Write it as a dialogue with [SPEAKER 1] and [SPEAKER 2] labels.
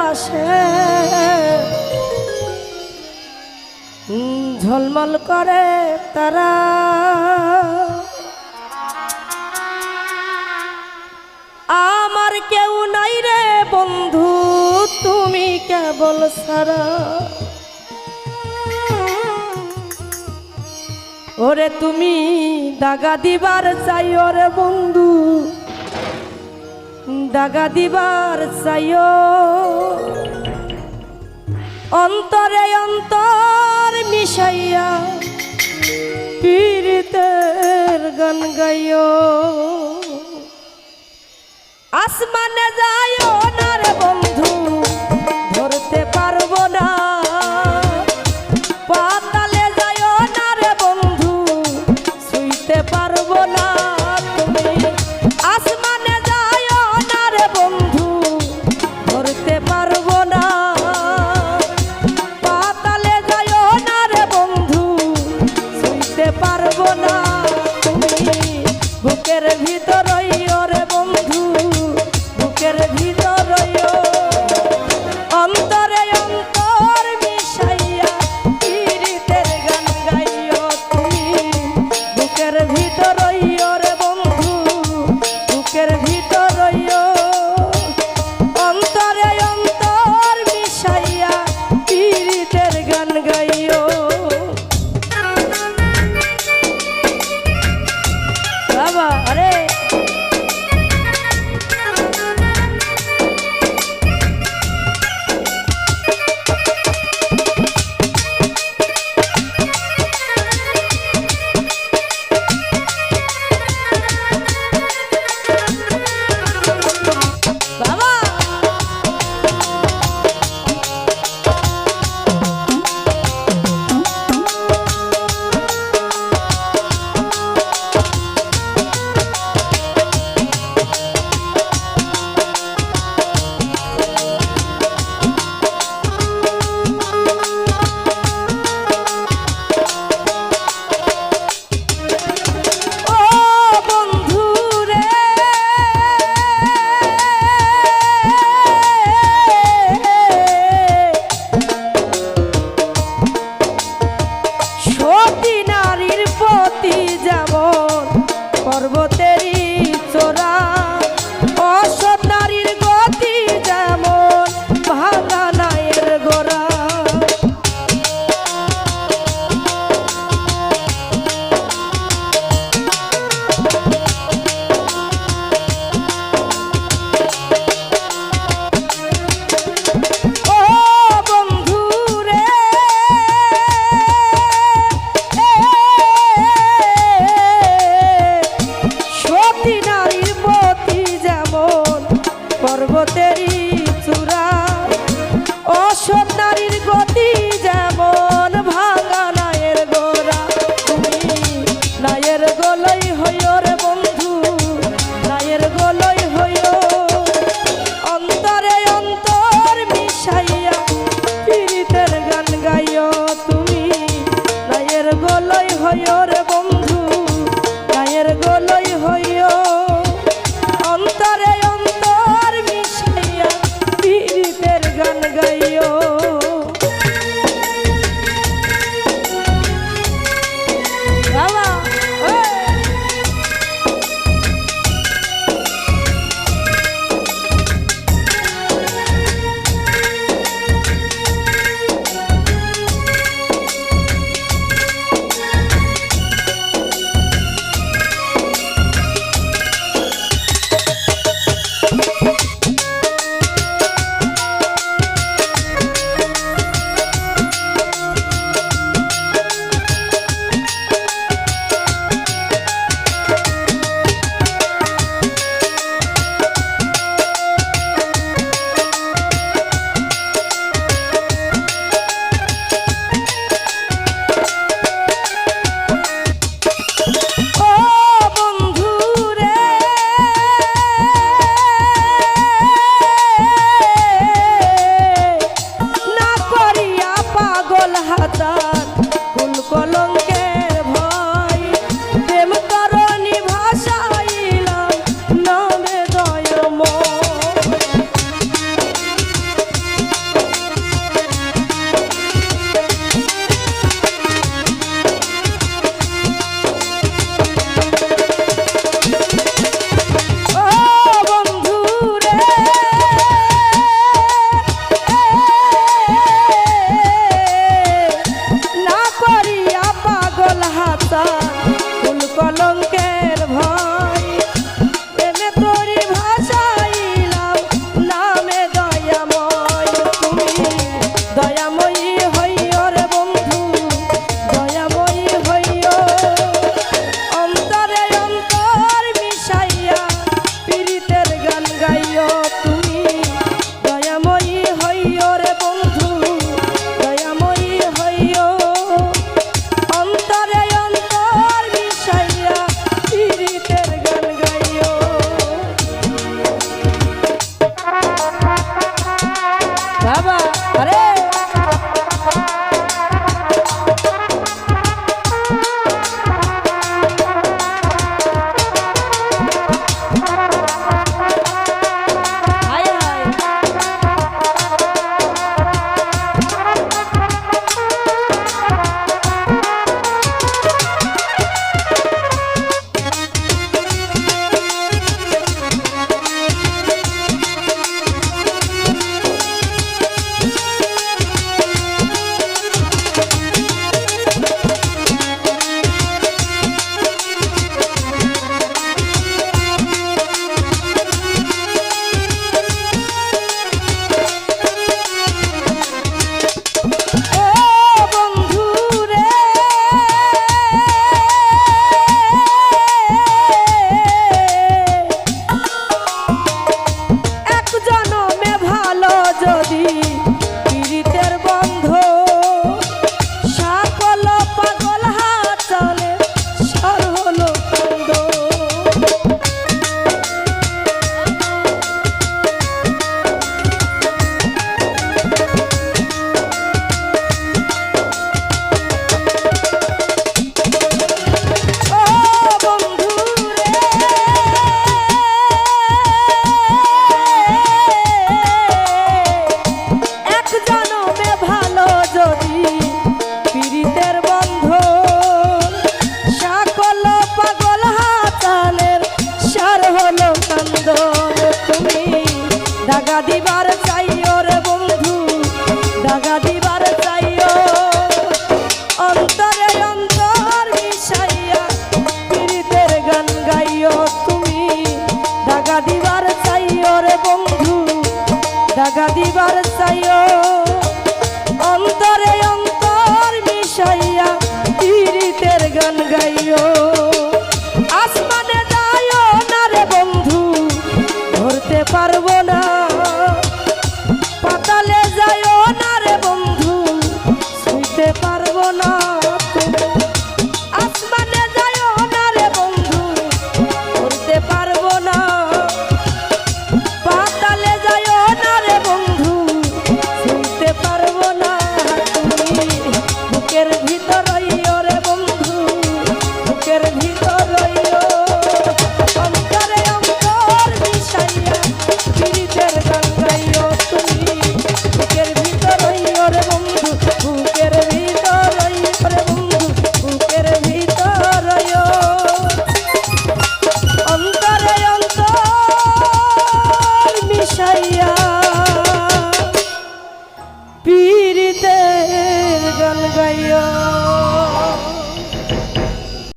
[SPEAKER 1] পাশে। ঝলমল করে তারা। আমার কেউ নাই রে বন্ধু, তুমি কেবল সারা। ওরে তুমি দাগা দিবার চাই ওরে বন্ধু। দাগা দিবার চাইও। অন্তরে অন্তর মিশাইয়া পীড়িতের গান গাইও। আসমানে যাইও না রে বল